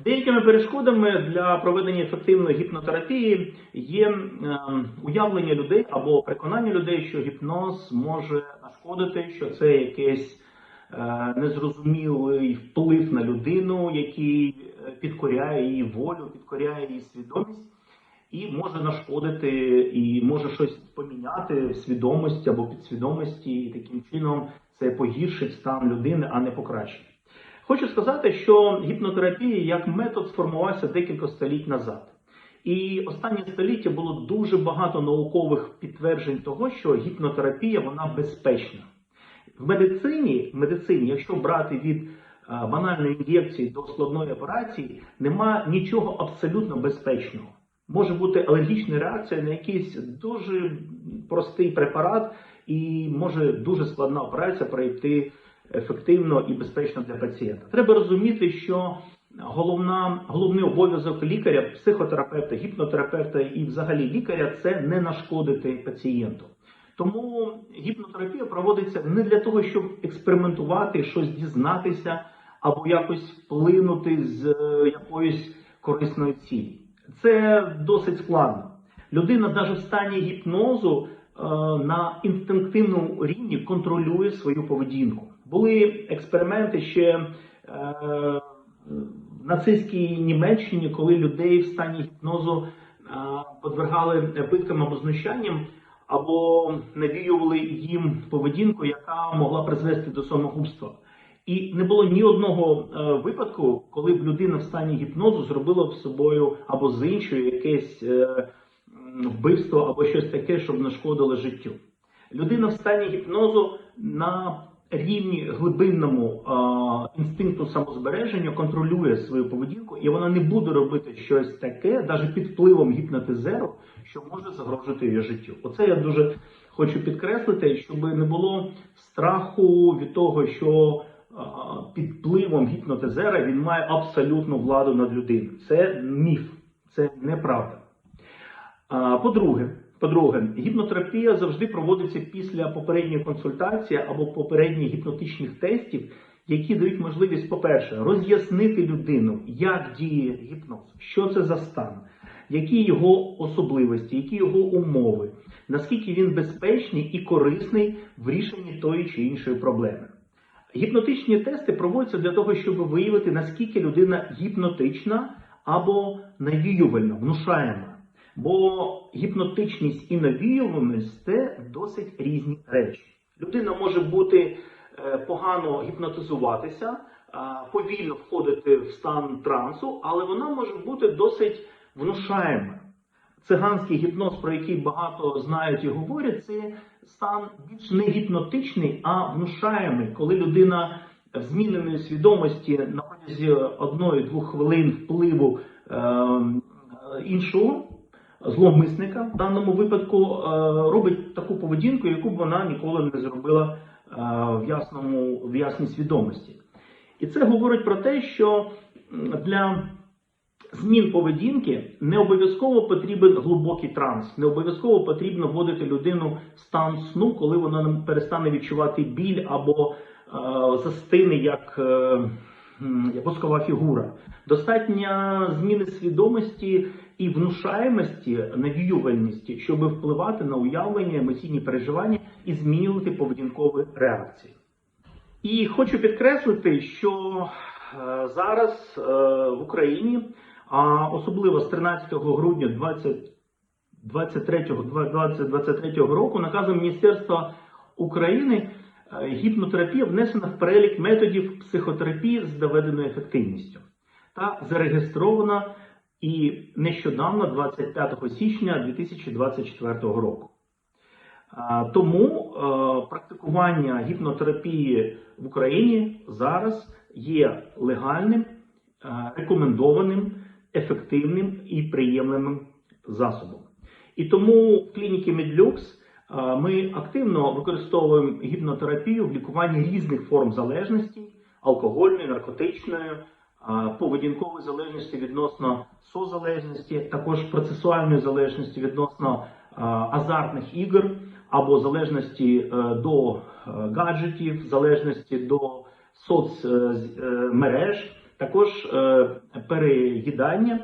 Деякими перешкодами для проведення ефективної гіпнотерапії є е, уявлення людей або переконання людей, що гіпноз може нашкодити, що це якийсь е, незрозумілий вплив на людину, який е, підкоряє її волю, підкоряє її свідомість. І може нашкодити, і може щось поміняти в свідомості або підсвідомості, і таким чином це погіршить стан людини, а не покращить. Хочу сказати, що гіпнотерапія як метод сформувався декілька століть назад. І останнє століття було дуже багато наукових підтверджень того, що гіпнотерапія вона безпечна. В медицині, медицині, якщо брати від е, банальної ін'єкції до складної операції, нема нічого абсолютно безпечного. Може бути алергічна реакція на якийсь дуже простий препарат, і може дуже складна операція пройти ефективно і безпечно для пацієнта. Треба розуміти, що головна, головний обов'язок лікаря, психотерапевта, гіпнотерапевта і взагалі лікаря це не нашкодити пацієнту. Тому гіпнотерапія проводиться не для того, щоб експериментувати, щось дізнатися або якось вплинути з е, якоїсь корисної цілі. Це досить складно. Людина навіть в стані гіпнозу е, на інстинктивному рівні контролює свою поведінку. Були експерименти ще е, в нацистській Німеччині, коли людей в стані гіпнозу е, подвергали питкам або знущанням, або навіювали їм поведінку, яка могла призвести до самогубства. І не було ні одного е, випадку, коли б людина в стані гіпнозу зробила б собою або з іншою якесь е, вбивство, або щось таке, щоб нашкодило життю. Людина в стані гіпнозу на рівні глибинному е, інстинкту самозбереження контролює свою поведінку, і вона не буде робити щось таке, навіть під впливом гіпнотизеру, що може загрожувати її життю. Оце я дуже хочу підкреслити, щоб не було страху від того, що а, під впливом гіпнотизера він має абсолютну владу над людиною. Це міф, це неправда. А, По-друге, по-друге, гіпнотерапія завжди проводиться після попередньої консультації або попередніх гіпнотичних тестів, які дають можливість, по-перше, роз'яснити людину, як діє гіпноз, що це за стан, які його особливості, які його умови, наскільки він безпечний і корисний в рішенні тої чи іншої проблеми. Гіпнотичні тести проводяться для того, щоб виявити, наскільки людина гіпнотична або навіювальна, внушаєма. Бо гіпнотичність і навіюваність це досить різні речі. Людина може бути е, погано гіпнотизуватися, е, повільно входити в стан трансу, але вона може бути досить внушаєма. Циганський гіпноз, про який багато знають і говорять, це стан більш не гіпнотичний, а внушаємий, коли людина в зміненої свідомості на протязі одної-двох хвилин впливу е, іншого зловмисника в даному випадку е, робить таку поведінку, яку б вона ніколи не зробила е, в ясному в ясній свідомості. І це говорить про те, що для змін поведінки не обов'язково потрібен глибокий транс, не обов'язково потрібно вводити людину в стан сну, коли вона не перестане відчувати біль або е, застине як, як воскова фігура. Достатньо зміни свідомості і внушаємості, навіювальності, щоб впливати на уявлення, емоційні переживання і змінювати поведінкові реакції. І хочу підкреслити, що е, зараз е, в Україні, а особливо з 13 грудня 2023 року, наказом Міністерства України гіпнотерапія внесена в перелік методів психотерапії з доведеною ефективністю та зареєстрована і нещодавно, 25 січня 2024 року. Тому е, практикування гіпнотерапії в Україні зараз є легальним, е, рекомендованим, ефективним і приємним засобом. І тому в клініці Медлюкс е, ми активно використовуємо гіпнотерапію в лікуванні різних форм залежності алкогольної, наркотичної, е, поведінкової залежності відносно созалежності, також процесуальної залежності відносно е, азартних ігор або залежності е, до е, гаджетів, залежності до соцмереж, також е, переїдання,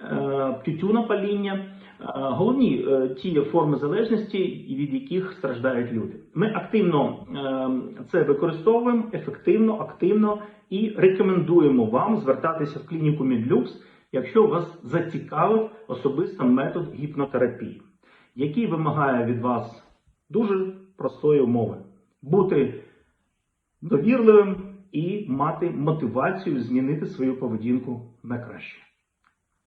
е, тютюнопаління. Е, Головні е, ті форми залежності, від яких страждають люди. Ми активно е, це використовуємо ефективно, активно і рекомендуємо вам звертатися в клініку Мідлюкс, якщо вас зацікавив особисто метод гіпнотерапії, який вимагає від вас дуже простої умови бути довірливим і мати мотивацію змінити свою поведінку на краще.